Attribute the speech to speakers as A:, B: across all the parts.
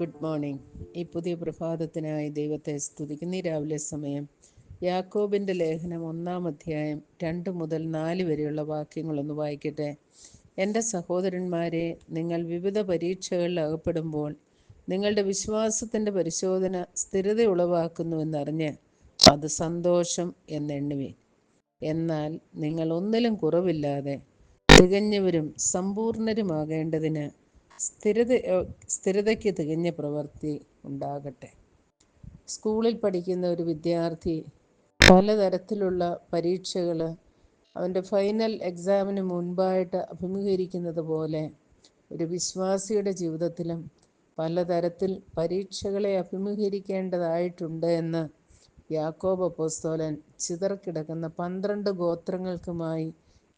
A: Morning ഈ പുതിയ പ്രഭാതത്തിനായി ദൈവത്തെ സ്തുതിക്കുന്ന. ഈ രാവിലെ സമയം യാക്കോബിന്റെ ലേഖനം ഒന്നാം അധ്യായം രണ്ട് മുതൽ നാല് വരെയുള്ള വാക്യങ്ങളൊന്ന് വായിക്കട്ടെ. എന്റെ സഹോദരന്മാരെ നിങ്ങൾ വിവിധ പരീക്ഷകളിൽ അകപ്പെടുമ്പോൾ നിങ്ങളുടെ വിശ്വാസത്തിന്റെ പരിശോധന സ്ഥിരത ഉളവാക്കുന്നുവെന്നറിഞ്ഞ് അത് സന്തോഷം എന്നെണ്ണുവീൻ. എന്നാൽ നിങ്ങൾ ഒന്നിലും കുറവില്ലാതെ തികഞ്ഞവരും സമ്പൂർണരുമാകേണ്ടതിന് സ്ഥിരത സ്ഥിരതയ്ക്ക് തികഞ്ഞ പ്രവൃത്തി ഉണ്ടാകട്ടെ. സ്കൂളിൽ പഠിക്കുന്ന ഒരു വിദ്യാർത്ഥി പലതരത്തിലുള്ള പരീക്ഷകൾ അവന്റെ ഫൈനൽ എക്സാമിന് മുൻപായിട്ട് അഭിമുഖീകരിക്കുന്നത് പോലെ ഒരു വിശ്വാസിയുടെ ജീവിതത്തിലും പലതരത്തിൽ പരീക്ഷകളെ അഭിമുഖീകരിക്കേണ്ടതായിട്ടുണ്ട് എന്ന് യാക്കോബ് അപ്പോസ്തോലൻ ചിതറക്കിടക്കുന്ന പന്ത്രണ്ട് ഗോത്രങ്ങൾക്കുമായി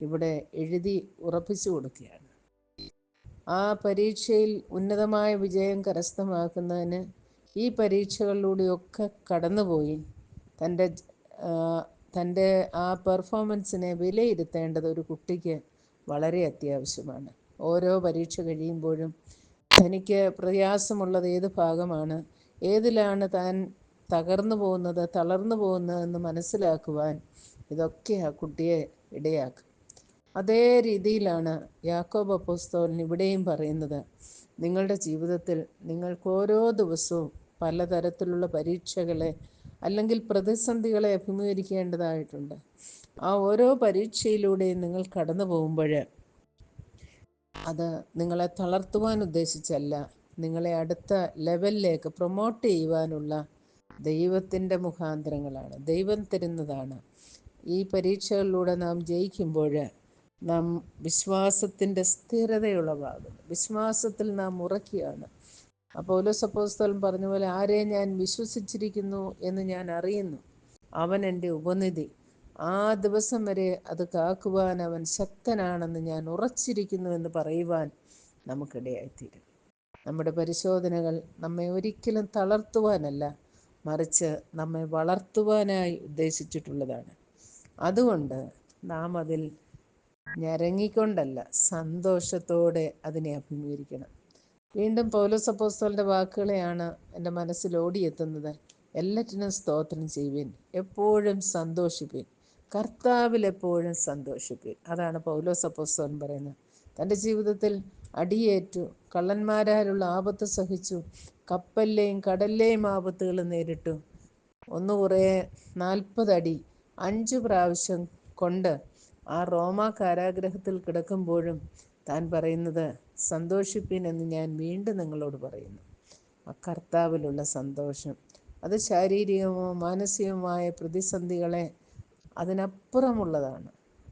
A: ഇവിടെ എഴുതി ഉറപ്പിച്ചു കൊടുക്കുകയാണ്. ആ പരീക്ഷയിൽ ഉന്നതമായ വിജയം കരസ്ഥമാക്കുന്നതിന് ഈ പരീക്ഷകളിലൂടെയൊക്കെ കടന്നുപോയി. തന്റെ തന്റെ ആ പെർഫോമൻസിനെ വിലയിരുത്തേണ്ടത് ഒരു കുട്ടിക്ക് വളരെ അത്യാവശ്യമാണ്. ഓരോ പരീക്ഷ കഴിയുമ്പോഴും തനിക്ക് പ്രയാസമുള്ളത് ഏത് ഭാഗമാണ് ഏതിലാണ് താൻ തകർന്നു പോകുന്നത് തളർന്നു പോകുന്നതെന്ന് മനസ്സിലാക്കുവാൻ ഇതൊക്കെ ആ കുട്ടിയെ ഇടയാക്കും. അതേ രീതിയിലാണ് യാക്കോബ അപ്പോസ്തോലൻ ഇവിടെയും പറയുന്നത്. നിങ്ങളുടെ ജീവിതത്തിൽ നിങ്ങൾക്ക് ഓരോ ദിവസവും പലതരത്തിലുള്ള പരീക്ഷകളെ അല്ലെങ്കിൽ പ്രതിസന്ധികളെ അഭിമുഖീകരിക്കേണ്ടതായിട്ടുണ്ട്. ആ ഓരോ പരീക്ഷയിലൂടെയും നിങ്ങൾ കടന്നു പോകുമ്പോൾ അത് നിങ്ങളെ തളർത്തുവാൻ ഉദ്ദേശിച്ചല്ല നിങ്ങളെ അടുത്ത ലെവലിലേക്ക് പ്രൊമോട്ട് ചെയ്യുവാനുള്ള ദൈവത്തിന്റെ മുഖാന്തരങ്ങളാണ്. ദൈവം തരുന്നതാണ്. ഈ പരീക്ഷകളിലൂടെ നാം ജയിക്കുമ്പോൾ നാം വിശ്വാസത്തിന്റെ സ്ഥിരതയുളവാകുന്നു വിശ്വാസത്തിൽ നാം ഉറക്കിയാണ്. അപ്പോൾ സപ്പോസ്തലം പറഞ്ഞ പോലെ ആരെ ഞാൻ വിശ്വസിച്ചിരിക്കുന്നു എന്ന് ഞാൻ അറിയുന്നു. അവൻ എന്റെ ഉപനിധി. ആ ദിവസം വരെ അത് കാക്കുവാൻ അവൻ ശക്തനാണെന്ന് ഞാൻ ഉറച്ചിരിക്കുന്നു എന്ന് പറയുവാൻ നമുക്കിടയായിത്തീരും. നമ്മുടെ പരിശോധനകൾ നമ്മെ ഒരിക്കലും തളർത്തുവാനല്ല മറിച്ച് നമ്മെ വളർത്തുവാനായി ഉദ്ദേശിച്ചിട്ടുള്ളതാണ്. അതുകൊണ്ട് നാം അതിൽ ഞരങ്ങിക്കൊണ്ടല്ല സന്തോഷത്തോടെ അതിനെ അഭിമുഖീകരിക്കണം. വീണ്ടും പൗലോസ് അപ്പോസ്തലന്റെ വാക്കുകളെയാണ് എന്റെ മനസ്സിൽ ഓടിയെത്തുന്നത്. എല്ലാറ്റിനും സ്തോത്രം ചെയ്യുവിൻ എപ്പോഴും സന്തോഷിപ്പിൻ. കർത്താവിൽ എപ്പോഴും സന്തോഷിപ്പിൻ. അതാണ് പൗലോസ് അപ്പോസ്തലൻ പറയുന്നത്. തന്റെ ജീവിതത്തിൽ അടിയേറ്റു കള്ളന്മാരാലുള്ള ആപത്ത് സഹിച്ചു കപ്പലിലെയും കടലിലെയും ആപത്തുകൾ നേരിട്ടു. ഒന്ന് കുറേ നാൽപ്പതടി അഞ്ച് പ്രാവശ്യം കൊണ്ട് ആ റോമ കാരാഗ്രഹത്തിൽ കിടക്കുമ്പോഴും താൻ പറയുന്നത് സന്തോഷിപ്പിൻ എന്ന് ഞാൻ വീണ്ടും നിങ്ങളോട് പറയുന്നു. ആ കർത്താവിലുള്ള സന്തോഷം. അത് ശാരീരികമോ മാനസികമായ പ്രതിസന്ധികളെ അതിനപ്പുറമുള്ളതാണ്.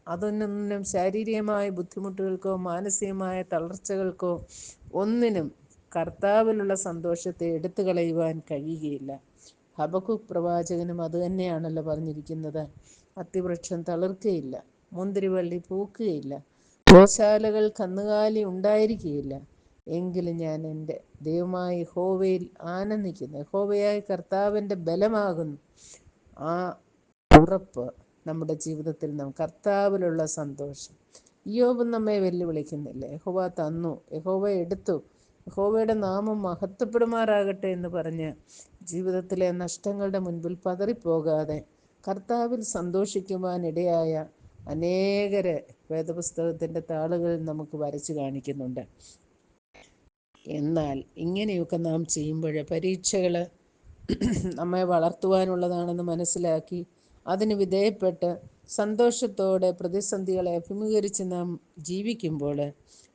A: അതൊന്നും ശാരീരികമായ ബുദ്ധിമുട്ടുകൾക്കോ മാനസികമായ തളർച്ചകൾക്കോ ഒന്നിനും കർത്താവിലുള്ള സന്തോഷത്തെ എടുത്തു കളയുവാൻ കഴിയുകയില്ല. ഹബക്കു പ്രവാചകനും അതുതന്നെയാണല്ലോ പറഞ്ഞിരിക്കുന്നത്. അത്തിവൃക്ഷം തളിർക്കുകയില്ല മുന്തിരിവള്ളി പൂക്കുകയില്ല. ഗോശാലകൾ കന്നുകാലി ഉണ്ടായിരിക്കുകയില്ല. എങ്കിലും ഞാൻ എന്റെ ദൈവമായ ഹോവയിൽ ആനന്ദിക്കുന്നു. ഹോവയായ കർത്താവിന്റെ ബലമാകുന്നു. ആ ഉറപ്പ് നമ്മുടെ ജീവിതത്തിൽ നാം കർത്താവിലുള്ള സന്തോഷം. യോബ് നമ്മെ വെല്ലുവിളിക്കുന്നില്ല. യഹോവ തന്നു. യഹോവ എടുത്തു. യഹോവയുടെ നാമം മഹത്വപ്പെടുമാറാകട്ടെ എന്ന് പറഞ്ഞ് ജീവിതത്തിലെ നഷ്ടങ്ങളുടെ മുൻപിൽ പതറിപ്പോകാതെ കർത്താവിൽ സന്തോഷിക്കുവാൻ ഇടയായ അനേകരെ വേദപുസ്തകത്തിന്റെ താളുകൾ നമുക്ക് വരച്ചു കാണിക്കുന്നുണ്ട്. എന്നാൽ ഇങ്ങനെയൊക്കെ നാം ചെയ്യുമ്പോൾ പരീക്ഷകൾ നമ്മെ വളർത്തുവാനുള്ളതാണെന്ന് മനസ്സിലാക്കി അതിന് വിധേയപ്പെട്ട് സന്തോഷത്തോടെ പ്രതിസന്ധികളെ അഭിമുഖീകരിച്ച് നാം ജീവിക്കുമ്പോൾ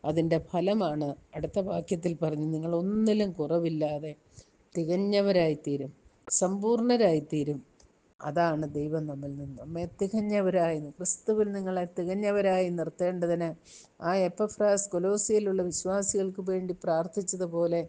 A: അതിന്റെ ഫലമാണ് അടുത്ത വാക്യത്തിൽ പറഞ്ഞ് നിങ്ങൾ ഒന്നിലും കുറവില്ലാതെ തികഞ്ഞവരായിത്തീരും സമ്പൂർണരായിത്തീരും. അതാണ് ദൈവം നമ്മിൽ നിന്ന്. നമ്മെ തികഞ്ഞവരായി ക്രിസ്തുവിൽ നിങ്ങളെ തികഞ്ഞവരായി നിർത്തേണ്ടതിന് ആ എപ്പഫ്രാസ് കൊലോസിയിലുള്ള വിശ്വാസികൾക്ക് വേണ്ടി പ്രാർത്ഥിച്ചതുപോലെ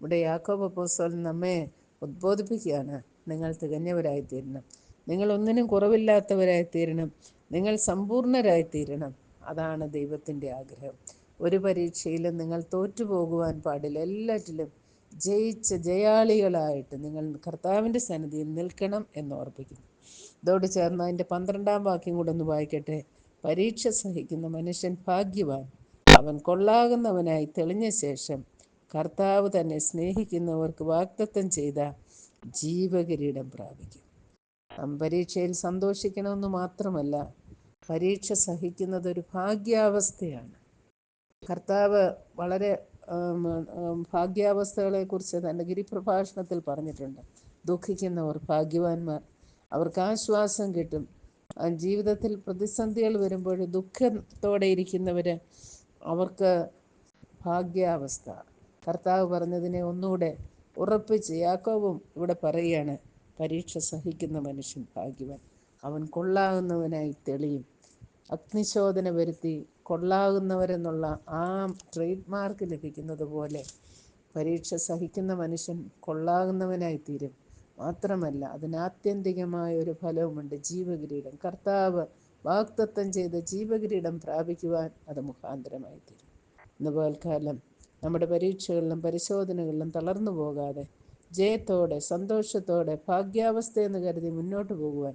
A: ഇവിടെ യാക്കോബ് അപ്പോസ്തലൻ നമ്മെ ഉദ്ബോധിപ്പിക്കുകയാണ്. നിങ്ങൾ തികഞ്ഞവരായിത്തീരണം. നിങ്ങൾ ഒന്നിനും കുറവില്ലാത്തവരായി തീരണം നിങ്ങൾ സമ്പൂർണരായിത്തീരണം. അതാണ് ദൈവത്തിന്റെ ആഗ്രഹം. ഒരു പരീക്ഷയിലും നിങ്ങൾ തോറ്റുപോകുവാൻ പാടില്ല. എല്ലാറ്റിലും ജയിച്ച ജയാളികളായിട്ട് നിങ്ങൾ കർത്താവിന്റെ സന്നിധിയിൽ നിൽക്കണം എന്ന് ഓർപ്പിക്കുന്നു. ഇതോട് ചേർന്ന് അതിന്റെ പന്ത്രണ്ടാം വാക്യം കൂടെ ഒന്ന് വായിക്കട്ടെ. പരീക്ഷ സഹിക്കുന്ന മനുഷ്യൻ ഭാഗ്യവാൻ. അവൻ കൊള്ളാകുന്നവനായി തെളിഞ്ഞ ശേഷം കർത്താവ് തന്നെ സ്നേഹിക്കുന്നവർക്ക് വാഗ്ദത്തം ചെയ്ത ജീവകിരീടം പ്രാപിക്കും. നാം പരീക്ഷയിൽ സന്തോഷിക്കണമെന്ന് മാത്രമല്ല പരീക്ഷ സഹിക്കുന്നത് ഒരു ഭാഗ്യാവസ്ഥയാണ്. കർത്താവ് വളരെ ഭാഗ്യാവസ്ഥകളെക്കുറിച്ച് തന്റെ ഗിരിപ്രഭാഷണത്തിൽ പറഞ്ഞിട്ടുണ്ട്. ദുഃഖിക്കുന്നവർ ഭാഗ്യവാന്മാർ അവർക്ക് ആശ്വാസം കിട്ടും. ജീവിതത്തിൽ പ്രതിസന്ധികൾ വരുമ്പോൾ ദുഃഖത്തോടെ ഇരിക്കുന്നവർ അവർക്ക് ഭാഗ്യാവസ്ഥ. കർത്താവ് പറഞ്ഞതിനെ ഒന്നുകൂടെ ഉറപ്പിച്ച് യാക്കോവും ഇവിടെ പറയുകയാണ് പരീക്ഷ സഹിക്കുന്ന മനുഷ്യൻ ഭാഗ്യവാൻ. അവൻ കൊള്ളാകുന്നവനായി തെളിയും. അഗ്നിശോധന വരുത്തി കൊള്ളാകുന്നവരെന്നുള്ള ആ ട്രേഡ് മാർക്ക് ലഭിക്കുന്നത് പോലെ പരീക്ഷ സഹിക്കുന്ന മനുഷ്യൻ കൊള്ളാകുന്നവനായി തീരും മാത്രമല്ല അതിനാത്യന്തികമായ ഒരു ഫലവുമുണ്ട് ജീവകിരീടം. കർത്താവ് വാക്തത്വം ചെയ്ത ജീവകിരീടം പ്രാപിക്കുവാൻ അത് മുഖാന്തരമായി തീരും ഇന്ന് നമ്മുടെ പരീക്ഷകളിലും പരിശോധനകളിലും തളർന്നു പോകാതെ ജയത്തോടെ സന്തോഷത്തോടെ ഭാഗ്യാവസ്ഥയെന്ന് കരുതി മുന്നോട്ട് പോകുവാൻ